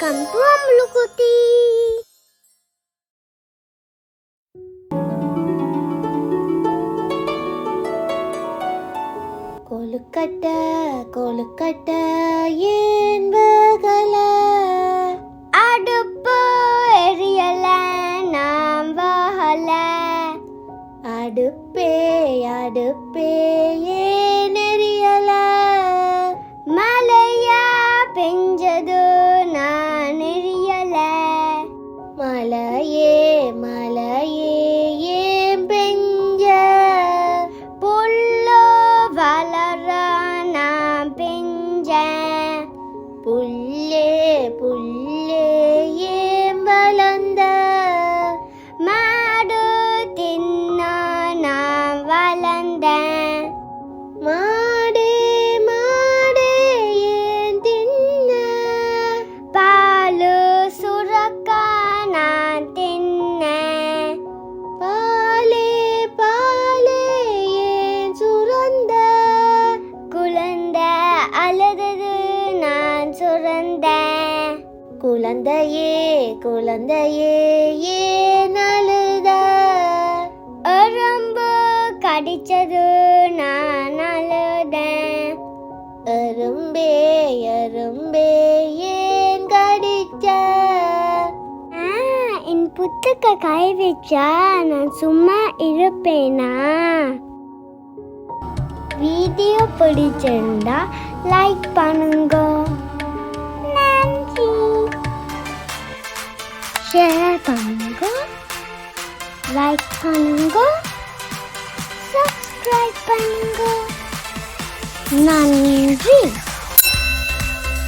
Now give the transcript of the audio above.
Welcome to அம்லுகுட்டி கொழுக்கட்ட கொழுக்கட்ட ஏன் வகல? அடுப்பு எரியல நாம் வகல. அடுப்பே அடுப்பே ஏ வளர்ந்தேன் மாடே மாடே ஏன் தின்ன? பாலு சுரக்க நான் தின்னேன் பாலே பாலே ஏன் சுரந்த? குழந்தை அழுதது நான் சுரந்தேன் குழந்தையே குழந்தையே ஏ கடிச்சது நான் அழுதேன் எறும்பே எறும்பே ஏன் கடிச்ச? என் புத்துக்க கை வச்சா நான் சும்மா இருப்பேனா? வீடியோ பிடிச்சிருந்தா லைக் பண்ணுங்க. நன்றி. ஷேர் பண்ணுங்க. லைக் பண்ணுங்க. சப்ஸ்கிரைப் பண்ணுங்க நன்றி